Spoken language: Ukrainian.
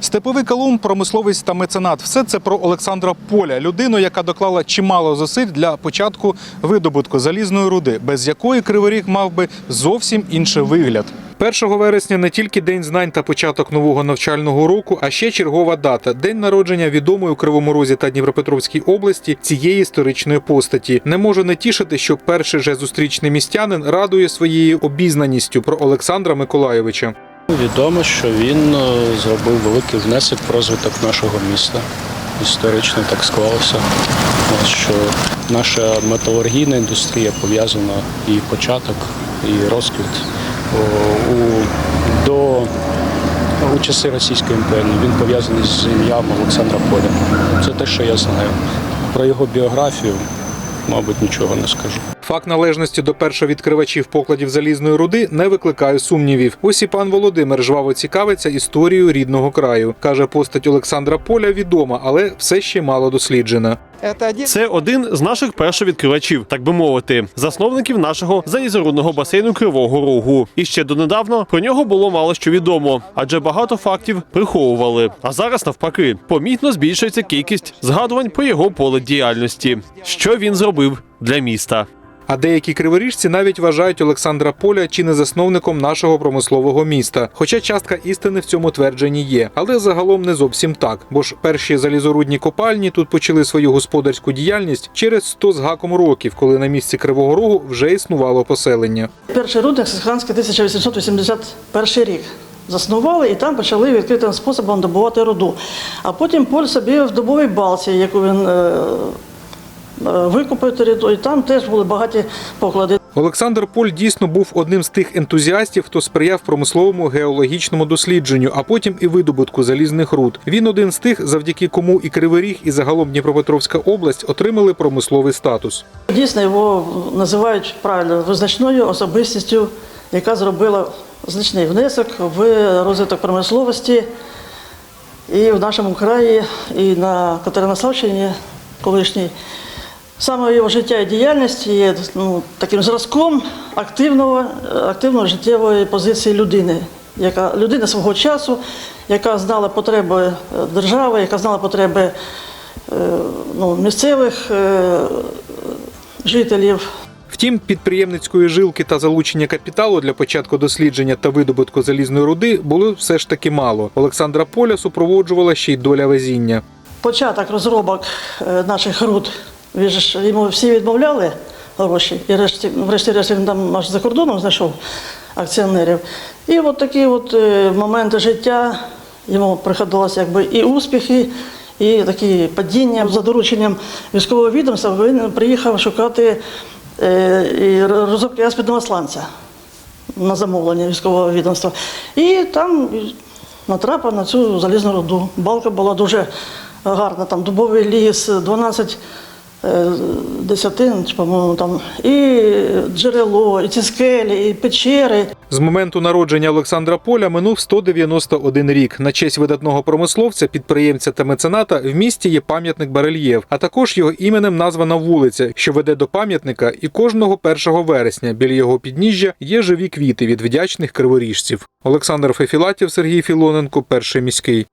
Степовий калум, промисловець та меценат. Все це про Олександра Поля, людину, яка доклала чимало зусиль для початку видобутку залізної руди, без якої криворіг мав би зовсім інший вигляд. 1 вересня не тільки день знань та початок нового навчального року, а ще чергова дата день народження відомої у Кривому Розі та Дніпропетровській області цієї історичної постаті. Не можу не тішити, що перший же зустрічний містянин радує своєю обізнаністю про Олександра Миколайовича. Відомо, що він е, зробив великий внесок в розвиток нашого міста. Історично так склалося, що наша металургійна індустрія пов'язана і початок, і розквіт у, до у часи Російської імперії. Він пов'язаний з ім'ям Олександра Поля. Це те, що я знаю. Про його біографію, мабуть, нічого не скажу. Факт належності до першовідкривачів покладів залізної руди не викликає сумнівів. Ось і пан Володимир жваво цікавиться історією рідного краю. Каже, постать Олександра Поля відома, але все ще мало досліджена. Це один з наших першовідкривачів, так би мовити, засновників нашого залізорудного басейну Кривого Рогу. І ще донедавна про нього було мало що відомо, адже багато фактів приховували. А зараз навпаки, помітно збільшується кількість згадувань про його поле діяльності, що він зробив для міста. А деякі криворіжці навіть вважають Олександра Поля чи не засновником нашого промислового міста. Хоча частка істини в цьому твердженні є, але загалом не зовсім так. Бо ж перші залізорудні копальні тут почали свою господарську діяльність через 100 з гаком років, коли на місці Кривого Рогу вже існувало поселення. Перший рудник Сиханський 1881 рік. Заснували і там почали відкритим способом добувати руду. А потім Поль собі в дубовій балці, яку він е, викупив територію, там теж були багаті поклади. Олександр Поль дійсно був одним з тих ентузіастів, хто сприяв промисловому геологічному дослідженню, а потім і видобутку залізних руд. Він один з тих, завдяки кому і Кривий Ріг, і загалом Дніпропетровська область отримали промисловий статус. Дійсно, його називають правильно визначною особистістю, яка зробила значний внесок в розвиток промисловості і в нашому краї, і на Катеринославщині колишній. Саме його життя і діяльність є ну, таким зразком активного, активної життєвої позиції людини, яка людина свого часу, яка знала потреби е, держави, яка знала потреби е, ну, місцевих е, жителів. Втім, підприємницької жилки та залучення капіталу для початку дослідження та видобутку залізної руди було все ж таки мало. Олександра Поля супроводжувала ще й доля везіння. Початок розробок е, наших руд, він ж йому всі відмовляли гроші, і решті, врешті-решт він там аж за кордоном знайшов акціонерів. І от такі от е, моменти життя йому приходилося якби і успіхи, і такі падіння. За дорученням військового відомства він приїхав шукати е, розробки аспідного сланця на замовлення військового відомства. І там натрапив на цю залізну руду. Балка була дуже гарна, там дубовий ліс, 12 е, десятин, по-моєму, там і джерело, і ці скелі, і печери. З моменту народження Олександра Поля минув 191 рік. На честь видатного промисловця, підприємця та мецената в місті є пам'ятник барельєф, а також його іменем названа вулиця, що веде до пам'ятника, і кожного 1 вересня біля його підніжжя є живі квіти від вдячних криворіжців. Олександр Фефілатів, Сергій Філоненко, перший міський.